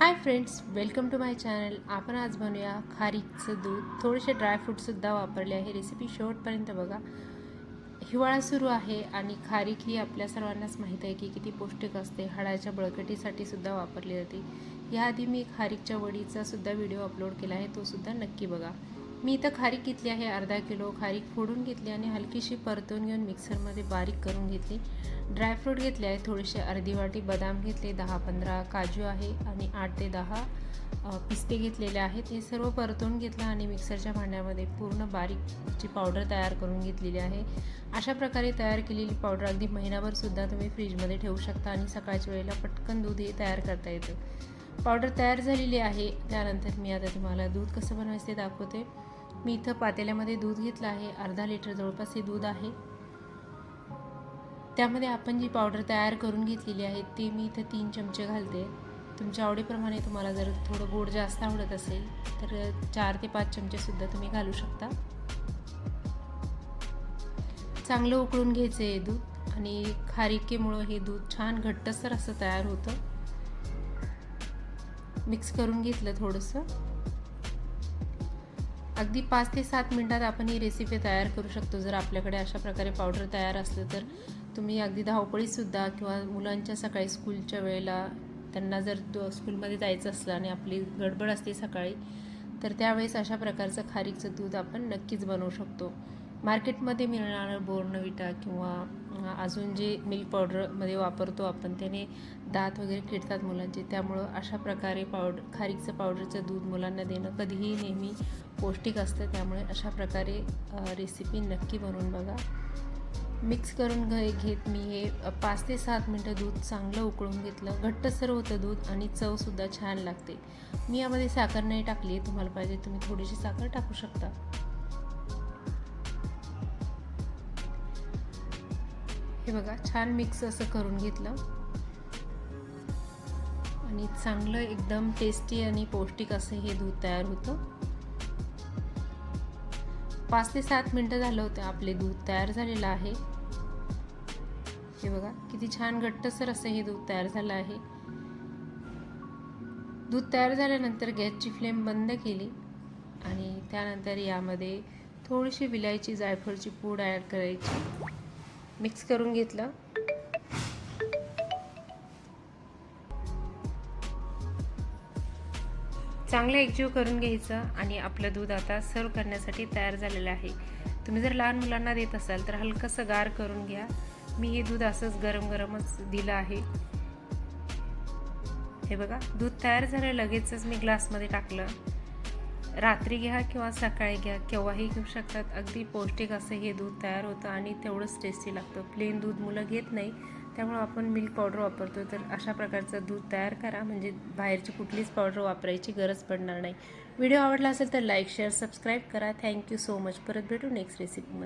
Hi friends welcome to my channel. आपण आज बनवूया खारीकचं दूध. थोडेसे ड्रायफ्रूटसुद्धा वापरले आहे. रेसिपी शेवटपर्यंत बघा. हिवाळा सुरू आहे आणि खारीक ही आपल्या सर्वांनाच माहीत आहे की किती पौष्टिक असते. हाडाच्या बळकटीसाठी सुद्धा वापरली जाते. याआधी मी खारीकच्या वडीचा सुद्धा व्हिडिओ अपलोड केला आहे. तो सुद्धा नक्की बघा. मी इथं खारीक घेतली आहे अर्धा किलो. खारीक फोडून घेतली आणि हलकीशी परतून घेऊन मिक्सरमध्ये बारीक करून घेतली. ड्रायफ्रूट घेतले आहे थोडेसे अर्धी वाटी बदाम घेतले दहा पंधरा काजू आहे आणि आठ ते दहा पिस्ते घेतलेले आहेत. हे सर्व परतून घेतलं आणि मिक्सरच्या भांड्यामध्ये पूर्ण बारीकची पावडर तयार करून घेतलेली आहे. अशा प्रकारे तयार केलेली पावडर अगदी महिनाभरसुद्धा तुम्ही फ्रीजमध्ये ठेवू शकता आणि सकाळच्या वेळेला पटकन दूध हे तयार करता येतं. पावडर तयार झालेली आहे. त्यानंतर मी आता तुम्हाला दूध कसं बनवायचं ते दाखवते. मी इथं पातेल्यामध्ये दूध घेतलं आहे. अर्धा लिटर जवळपास हे दूध आहे. त्यामध्ये आपण जी पावडर तयार करून घेतलेली आहे ती मी इथं तीन चमचे घालते. तुमच्या आवडीप्रमाणे तुम्हाला जर थोडं गोड जास्त आवडत असेल तर चार ते पाच चमचेसुद्धा तुम्ही घालू शकता. चांगलं उकळून घ्यायचं आहे दूध आणि खारिकेमुळं हे दूध छान घट्टसर असं तयार होतं. मिक्स करून घेतलं थोडंसं. अगदी पाच ते सात मिनटात आपण ही रेसिपी तयार करू शकतो. जर आपल्याकडे अशा प्रकारे पावडर तयार असलं तर तुम्ही अगदी धावपळीसुद्धा किंवा मुलांच्या सकाळी स्कूलच्या वेळेला त्यांना जर स्कूलमध्ये जायचं असलं आणि आपली गडबड असते सकाळी तर त्यावेळेस अशा प्रकारचं खारीकचं दूध आपण नक्कीच बनवू शकतो. मार्केटमध्ये मिळणारं बोर्नविटा किंवा अजून जे मिल्क पावडरमध्ये वापरतो आपण त्याने दात वगैरे किडतात मुलांचे. त्यामुळं अशा प्रकारे पावडर खारीकचं पावडरचं दूध मुलांना देणं कधीही नेहमी पौष्टिक असतं. त्यामुळे अशा प्रकारे रेसिपी नक्की बनवून बघा. मिक्स करून घे घेत मी हे पाच ते सात मिनटं दूध चांगलं उकळून घेतलं. घट्टसर होतं दूध आणि चवसुद्धा छान लागते. मी यामध्ये साखर नाही टाकली तुम्हाला पाहिजे तुम्ही थोडीशी साखर टाकू शकता. हे बघा छान मिक्स असं करून घेतलं. आणि चांगलं एकदम टेस्टी आणि पौष्टिक असं हे दूध तयार होतं. पाच ते सात मिनटं झालं होतं आपले दूध तयार झालेलं आहे. हे बघा किती छान घट्टसर असं हे दूध तयार झालं आहे. दूध तयार झाल्यानंतर गॅसची फ्लेम बंद केली आणि त्यानंतर यामध्ये थोडीशी विलायची जायफळची पूड ॲड करायची. मिक्स करून घेतलं. चांगलं एकजीव करून घ्यायचं आणि आपलं दूध आता सर्व करण्यासाठी तयार झालेलं आहे. तुम्ही जर लहान मुलांना देत असाल तर हलकंसं गार करून घ्या. मी हे दूध असंच गरम गरमच दिलं आहे. हे बघा दूध तयार झालं लगेचच मी ग्लासमध्ये टाकलं. रात्री घ्या किंवा सकाळी घ्या केव्हाही घेऊ शकतात. अगदी पौष्टिक असं हे दूध तयार होतं आणि तेवढंच टेस्टी लागतं. प्लेन दूध मुलं घेत नाही त्यामुळं आपण मिल्क पावडर वापरतो तर अशा प्रकारचं दूध तयार करा. म्हणजे बाहेरची कुठलीच पावडर वापरायची गरज पडणार नाही. व्हिडिओ आवडला असेल तर लाईक शेअर सबस्क्राईब करा. थँक्यू सो मच परत भेटू नेक्स्ट रेसिपीमध्ये